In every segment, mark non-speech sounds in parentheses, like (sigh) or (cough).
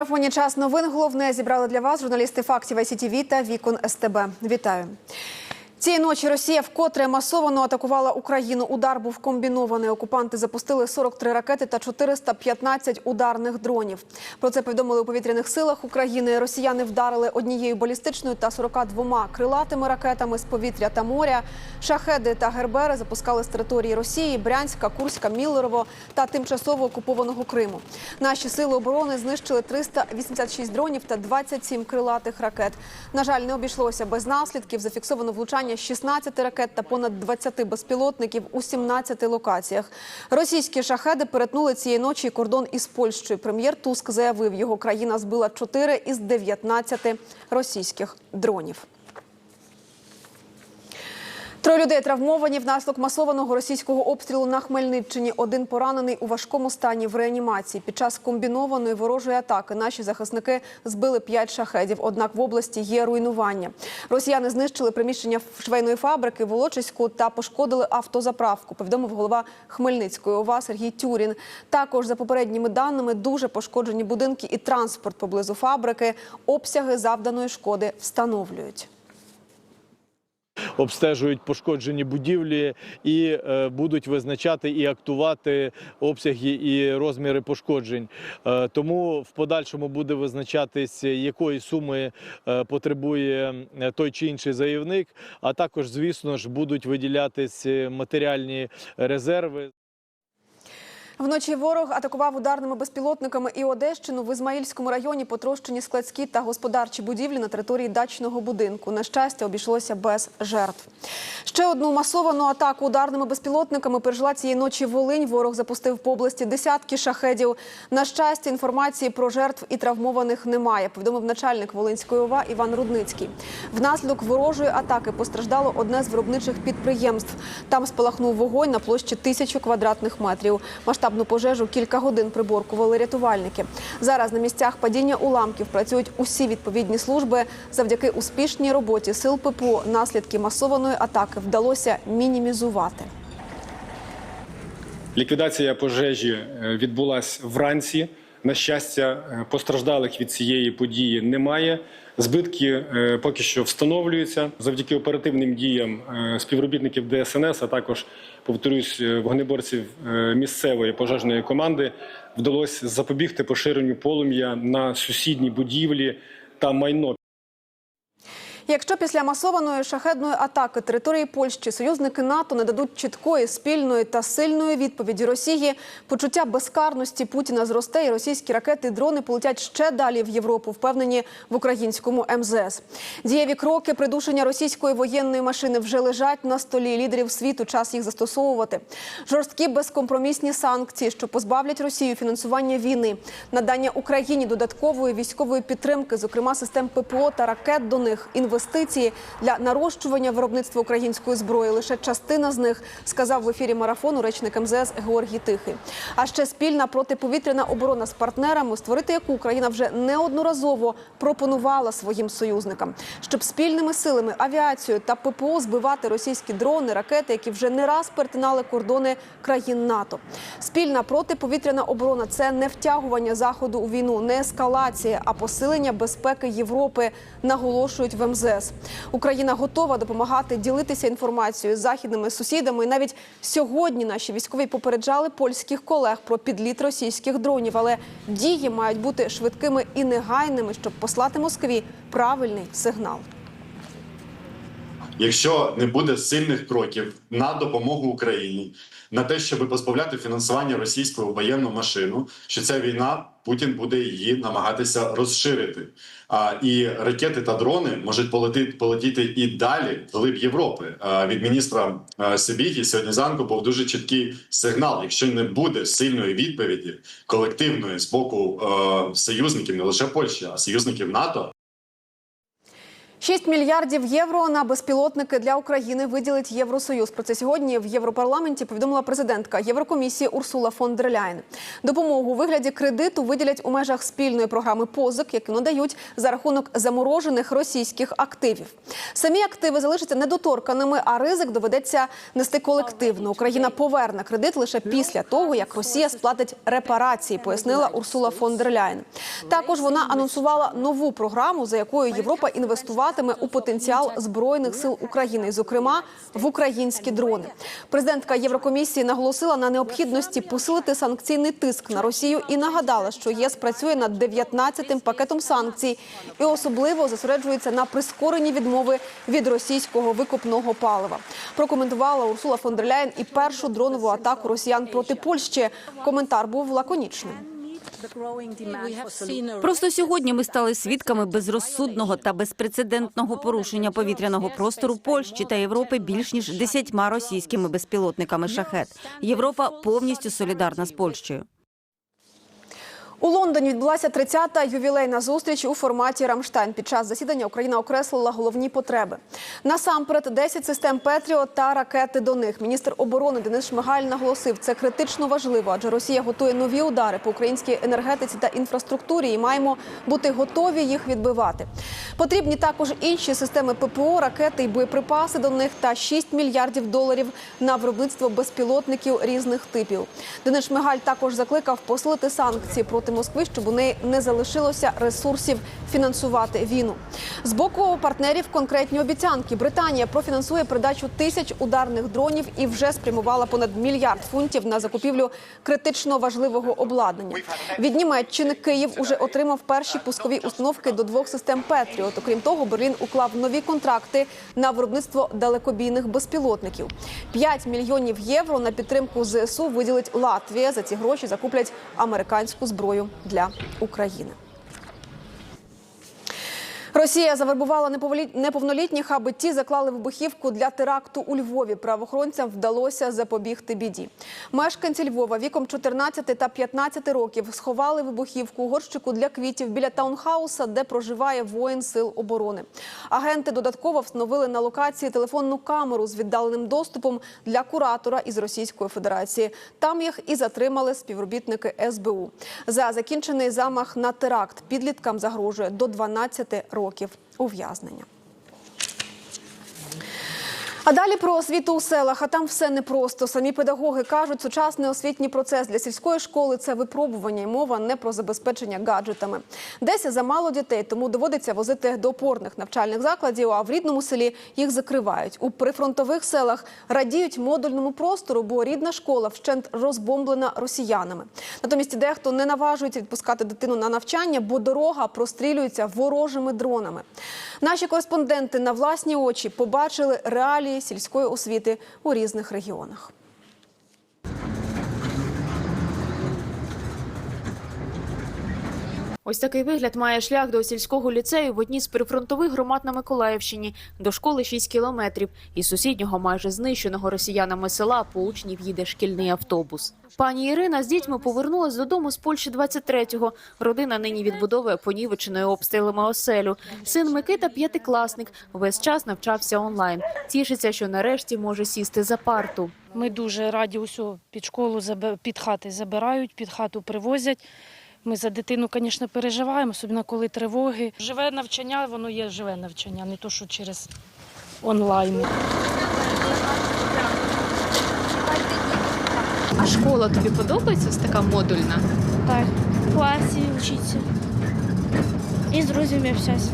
марафоні час новин головне зібрали для вас журналісти фактів ICTV та Вікон СТБ. Вітаю. Цієї ночі Росія вкотре масовано атакувала Україну. Удар був комбінований. Окупанти запустили 43 ракети та 415 ударних дронів. Про це повідомили у повітряних силах України. Росіяни вдарили однією балістичною та 42 крилатими ракетами з повітря та моря. Шахеди та гербери запускали з території Росії, Брянська, Курська, Міллерово та тимчасово окупованого Криму. Наші сили оборони знищили 386 дронів та 27 крилатих ракет. На жаль, не обійшлося без наслідків. Зафіксовано влучання 16 ракет та понад 20 безпілотників у 17 локаціях. Російські шахеди перетнули цієї ночі кордон із Польщею. Прем'єр Туск заявив, його країна збила 4 із 19 російських дронів. Троє людей травмовані внаслідок масованого російського обстрілу на Хмельниччині. Один поранений у важкому стані в реанімації. Під час комбінованої ворожої атаки наші захисники збили п'ять шахедів. Однак в області є руйнування. Росіяни знищили приміщення швейної фабрики Волочиську та пошкодили автозаправку. Повідомив голова Хмельницької ОВА Сергій Тюрін. Також за попередніми даними дуже пошкоджені будинки і транспорт поблизу фабрики. Обсяги завданої шкоди встановлюють обстежують пошкоджені будівлі і е, будуть визначати і актувати обсяги і розміри пошкоджень. Е, тому в подальшому буде визначатись, якої суми е, потребує той чи інший заявник. А також, звісно ж, будуть виділятись матеріальні резерви. Вночі ворог атакував ударними безпілотниками і Одещину в Ізмаїльському районі потрощені складські та господарчі будівлі на території дачного будинку. На щастя, обійшлося без жертв. Ще одну масовану атаку ударними безпілотниками пережила цієї ночі Волинь. Ворог запустив по області десятки шахедів. На щастя, інформації про жертв і травмованих немає. Повідомив начальник Волинської ОВА Іван Рудницький. Внаслідок ворожої атаки постраждало одне з виробничих підприємств. Там спалахнув вогонь на площі тисячу квадратних метрів. Масштаб Масштабну пожежу кілька годин приборкували рятувальники. Зараз на місцях падіння уламків працюють усі відповідні служби. Завдяки успішній роботі сил ППО наслідки масованої атаки вдалося мінімізувати. Ліквідація пожежі е, відбулася вранці. На щастя, е, постраждалих від цієї події немає. Збитки е, поки що встановлюються завдяки оперативним діям співробітників ДСНС, а також повторюсь, вогнеборців місцевої пожежної команди вдалося запобігти поширенню полум'я на сусідні будівлі та майно. Якщо після масованої шахедної атаки території Польщі союзники НАТО не дадуть чіткої, спільної та сильної відповіді Росії, почуття безкарності Путіна зросте, і російські ракети і дрони полетять ще далі в Європу, впевнені в українському МЗС. Дієві кроки придушення російської воєнної машини вже лежать на столі лідерів світу. Час їх застосовувати. Жорсткі безкомпромісні санкції, що позбавлять Росію фінансування війни, надання Україні додаткової військової підтримки, зокрема систем ППО та ракет до них інвестиції інвестиції для нарощування виробництва української зброї. Лише частина з них сказав в ефірі марафону речник МЗС Георгій Тихий. А ще спільна протиповітряна оборона з партнерами, створити яку Україна вже неодноразово пропонувала своїм союзникам, щоб спільними силами авіацією та ППО збивати російські дрони, ракети, які вже не раз перетинали кордони країн НАТО. Спільна протиповітряна оборона це не втягування заходу у війну, не ескалація, а посилення безпеки Європи, наголошують в МЗС. Україна готова допомагати ділитися інформацією з західними сусідами. І навіть сьогодні наші військові попереджали польських колег про підліт російських дронів, але дії мають бути швидкими і негайними, щоб послати Москві правильний сигнал. Якщо не буде сильних кроків на допомогу Україні, на те, щоб позбавляти фінансування російського воєнну машину, що ця війна Путін буде її намагатися розширити. А і ракети та дрони можуть полетіти полетіти і далі вглиб Європи. А від міністра Сибігі сьогодні зранку був дуже чіткий сигнал. Якщо не буде сильної відповіді колективної з боку е, союзників, не лише Польщі, а союзників НАТО. 6 мільярдів євро на безпілотники для України виділить Євросоюз. Про це сьогодні в Європарламенті повідомила президентка Єврокомісії Урсула фон дер Ляйн. Допомогу у вигляді кредиту виділять у межах спільної програми позик, які надають за рахунок заморожених російських активів. Самі активи залишаться недоторканими, а ризик доведеться нести колективно. Україна поверне кредит лише після того, як Росія сплатить репарації, пояснила Урсула фон дер Ляйн. Також вона анонсувала нову програму, за якою Європа інвестуватиме у потенціал збройних сил України, зокрема в українські дрони. Президентка Єврокомісії наголосила на необхідності посилити санкційний тиск на Росію і нагадала, що ЄС працює над 19-тим пакетом санкцій і особливо зосереджується на прискоренні відмови від російського викопного палива. Прокоментувала Урсула фон дер Ляєн і першу дронову атаку росіян проти Польщі. Коментар був лаконічним. Просто сьогодні ми стали свідками безрозсудного та безпрецедентного порушення повітряного простору Польщі та Європи більш ніж десятьма російськими безпілотниками шахет. Європа повністю солідарна з Польщею. У Лондоні відбулася 30-та ювілейна зустріч у форматі Рамштайн. Під час засідання Україна окреслила головні потреби. Насамперед, 10 систем Петріот та ракети до них. Міністр оборони Денис Шмигаль наголосив, це критично важливо, адже Росія готує нові удари по українській енергетиці та інфраструктурі, і маємо бути готові їх відбивати. Потрібні також інші системи ППО, ракети і боєприпаси до них та 6 мільярдів доларів на виробництво безпілотників різних типів. Денис Шмигаль також закликав посилити санкції проти Москви, щоб у неї не залишилося ресурсів фінансувати війну. З боку партнерів конкретні обіцянки. Британія профінансує передачу тисяч ударних дронів і вже спрямувала понад мільярд фунтів на закупівлю критично важливого обладнання. Від Німеччини Київ уже отримав перші пускові установки до двох систем Петріот. Окрім того, Берлін уклав нові контракти на виробництво далекобійних безпілотників. 5 мільйонів євро на підтримку ЗСУ виділить Латвія. За ці гроші закуплять американську зброю для України. Росія завербувала неповнолітніх, аби ті заклали вибухівку для теракту у Львові. Правоохоронцям вдалося запобігти біді. Мешканці Львова віком 14 та 15 років сховали вибухівку у горщику для квітів біля таунхауса, де проживає воїн сил оборони. Агенти додатково встановили на локації телефонну камеру з віддаленим доступом для куратора із Російської Федерації. Там їх і затримали співробітники СБУ. За закінчений замах на теракт підліткам загрожує до 12 років ув'язнення. А далі про освіту у селах. А там все непросто. Самі педагоги кажуть, сучасний освітній процес для сільської школи це випробування і мова не про забезпечення гаджетами. Десь замало дітей, тому доводиться возити до опорних навчальних закладів. А в рідному селі їх закривають. У прифронтових селах радіють модульному простору, бо рідна школа вщент розбомблена росіянами. Натомість дехто не наважується відпускати дитину на навчання, бо дорога прострілюється ворожими дронами. Наші кореспонденти на власні очі побачили реалії сільської освіти у різних регіонах. Ось такий вигляд має шлях до сільського ліцею в одній з прифронтових громад на Миколаївщині. До школи 6 кілометрів. Із сусіднього майже знищеного росіянами села по учнів їде шкільний автобус. Пані Ірина з дітьми повернулась додому з Польщі 23-го. Родина нині відбудовує понівеченою обстрілами оселю. Син Микита п'ятикласник. Весь час навчався онлайн. Тішиться, що нарешті може сісти за парту. Ми дуже раді усього під школу під хати забирають, під хату привозять. Ми за дитину, звісно, переживаємо, особливо коли тривоги. Живе навчання, воно є живе навчання, не то, що через онлайн. А школа тобі подобається? Ось така модульна. Так, в класі вчиться. І з друзями общатися.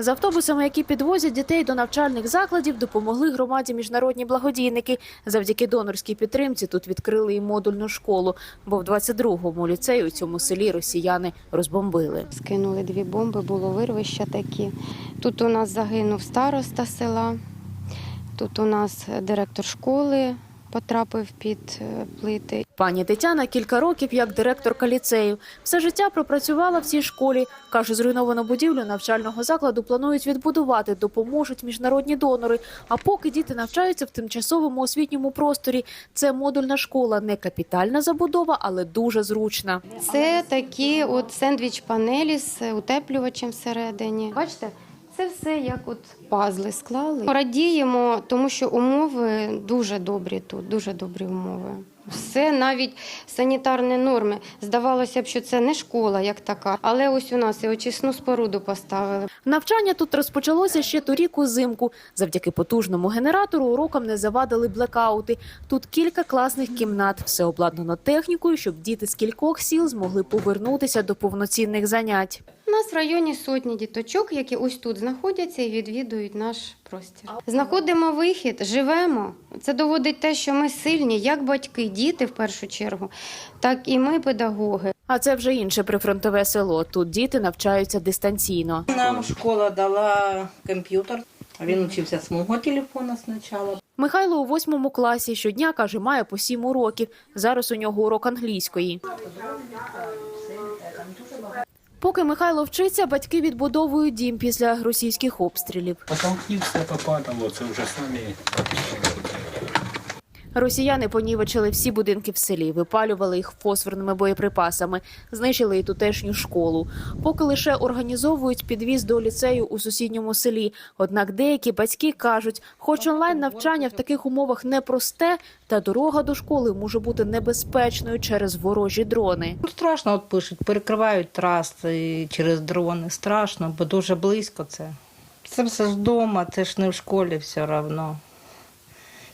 З автобусами, які підвозять дітей до навчальних закладів, допомогли громаді міжнародні благодійники. Завдяки донорській підтримці тут відкрили і модульну школу, бо в 22-му ліцеї у цьому селі росіяни розбомбили. Скинули дві бомби, було вирвища такі. Тут у нас загинув староста села, тут у нас директор школи потрапив під е, плити. Пані Тетяна кілька років як директорка ліцею. Все життя пропрацювала в цій школі. Каже, зруйновану будівлю навчального закладу планують відбудувати, допоможуть міжнародні донори. А поки діти навчаються в тимчасовому освітньому просторі, це модульна школа, не капітальна забудова, але дуже зручна. Це такі от сендвіч-панелі з утеплювачем всередині. Бачите, це все як от пазли склали. Радіємо, тому що умови дуже добрі тут, дуже добрі умови. Все, навіть санітарні норми. Здавалося б, що це не школа як така, але ось у нас і очисну споруду поставили. Навчання тут розпочалося ще торік узимку. Завдяки потужному генератору урокам не завадили блекаути. Тут кілька класних кімнат, все обладнано технікою, щоб діти з кількох сіл змогли повернутися до повноцінних занять. У нас в районі сотні діточок, які ось тут знаходяться і відвідують наш простір. Знаходимо вихід, живемо. Це доводить те, що ми сильні, як батьки, діти в першу чергу, так і ми, педагоги. А це вже інше прифронтове село. Тут діти навчаються дистанційно. Нам школа дала комп'ютер. Він учився з мого телефона спочатку. Михайло у восьмому класі щодня каже, має по сім уроків. Зараз у нього урок англійської. Поки Михайло вчиться, батьки відбудовують дім після російських обстрілів. Потолки все попадало, це вже самі Росіяни понівечили всі будинки в селі, випалювали їх фосфорними боєприпасами, знищили і тутешню школу. Поки лише організовують підвіз до ліцею у сусідньому селі. Однак деякі батьки кажуть, хоч онлайн навчання в таких умовах непросте, та дорога до школи може бути небезпечною через ворожі дрони. Ну, страшно, от пишуть, перекривають траси через дрони. Страшно, бо дуже близько це. Це все ж вдома, це ж не в школі все одно.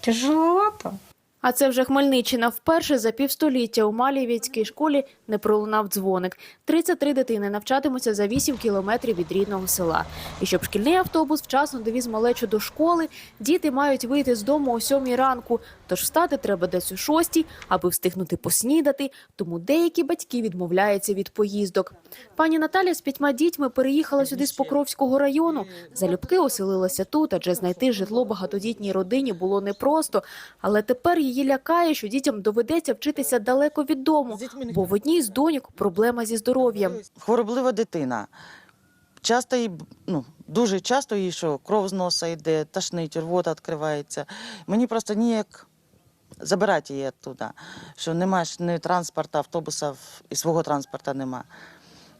Тяжеловато. А це вже Хмельниччина. Вперше за півстоліття у Малівецькій школі не пролунав дзвоник. 33 дитини навчатимуться за 8 кілометрів від рідного села. І щоб шкільний автобус вчасно довіз малечу до школи, діти мають вийти з дому о 7 ранку. Тож встати треба десь о 6, аби встигнути поснідати. Тому деякі батьки відмовляються від поїздок. Пані Наталя з п'ятьма дітьми переїхала сюди з Покровського району. Залюбки оселилася тут, адже знайти житло багатодітній родині було непросто. Але тепер її лякає, що дітям доведеться вчитися далеко від дому, бо в одній з доньок проблема зі здоров'ям. хвороблива дитина. Часто їй, ну, дуже часто їй що кров з носа йде, тошнить, рвота відкривається. Мені просто ніяк забирати її туди, що немає ж ні транспорту, автобуса і свого транспорту нема.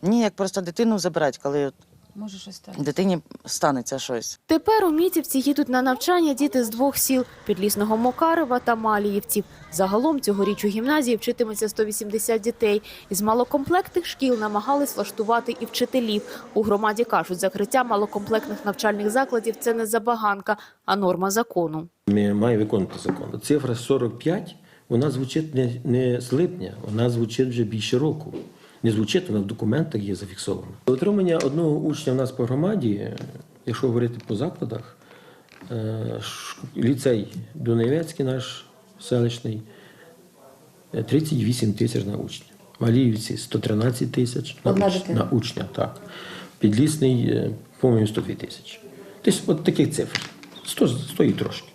Ніяк просто дитину забирати, коли Може щось так. дитині станеться щось. Тепер у Мітівці їдуть на навчання діти з двох сіл – Підлісного Мокарова та Маліївців. Загалом цьогоріч у гімназії вчитиметься 180 дітей. Із малокомплектних шкіл намагались влаштувати і вчителів. У громаді кажуть, закриття малокомплектних навчальних закладів – це не забаганка, а норма закону. Ми маємо виконувати закон. Цифра 45, вона звучить не, не з липня, вона звучить вже більше року. Не звучить, вона в документах є зафіксована. Отримання одного учня в нас по громаді, якщо говорити по закладах, е, ліцей Дунаєвецький наш селищний, е, 38 тисяч на учня. Маліївці 113 тисяч на, уч- на учня, так. Підлісний, е, по-моєму, 102 тисячі. Десь от таких цифр. 100, 100 і трошки.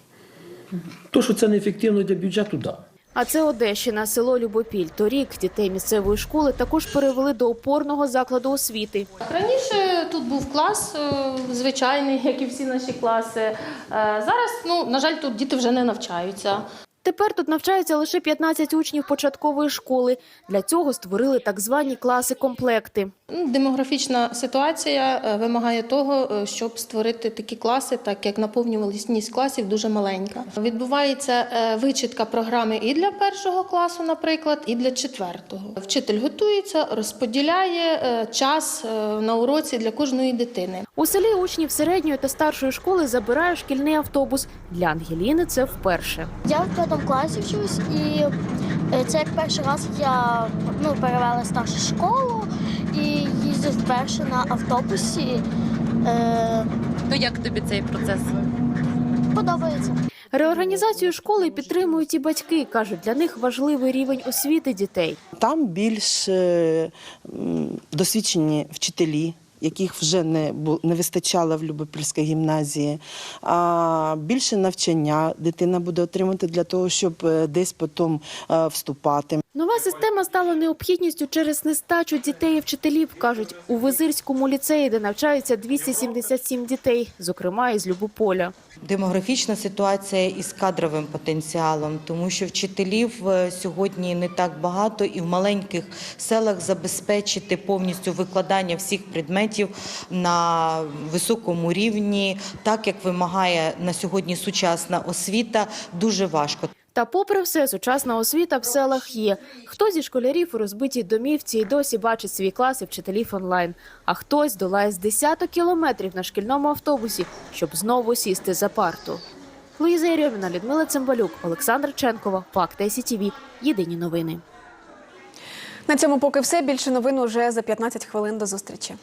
То, що це неефективно для бюджету, так. Да. А це Одещина, село Любопіль. Торік дітей місцевої школи також перевели до опорного закладу освіти. Раніше тут був клас е, звичайний, (laughs) як і всі наші класи. Е, Зараз, ну на жаль, тут діти вже не навчаються. Тепер тут навчаються лише 15 учнів початкової школи. Для цього створили так звані класи-комплекти. Ну, Демографічна ситуація е, вимагає того, е, щоб створити такі класи, так як наповнюваність класів дуже маленька. Відбувається е, вичитка програми і для першого класу, наприклад, і для четвертого. Вчитель готується, розподіляє час на уроці для кожної дитини. У селі учнів середньої та старшої школи забирає шкільний автобус. Для Ангеліни це вперше. Я в п'ятому класі вчусь, і е, це як перший раз я ну, перевела старшу школу і їздю вперше на автобусі. Е, То як тобі цей процес? подобається. Реорганізацію школи підтримують і батьки. кажуть, для них важливий рівень освіти дітей. Там більш е, досвідчені вчителі. Яких вже не не вистачало в Любопільській гімназії, а більше навчання дитина буде отримати для того, щоб е, десь потім е, вступати. Нова система стала необхідністю через нестачу дітей і вчителів, кажуть у Визирському ліцеї, де навчаються 277 дітей, зокрема із Любополя. демографічна ситуація із кадровим потенціалом, тому що вчителів е, сьогодні не так багато, і в маленьких селах забезпечити повністю викладання всіх предметів на високому рівні, так як вимагає на сьогодні сучасна освіта, дуже важко. Та попри все, сучасна освіта в селах є. Хто зі школярів у розбитій домівці і досі бачить свій клас і вчителів онлайн, а хтось долає з десяток кілометрів на шкільному автобусі, щоб знову сісти за парту. Луїза Єрьоміна, Людмила Цимбалюк, Олександр Ченкова, Факт СІТВ. Єдині новини. На цьому поки все. Більше новин уже за 15 хвилин. До зустрічі.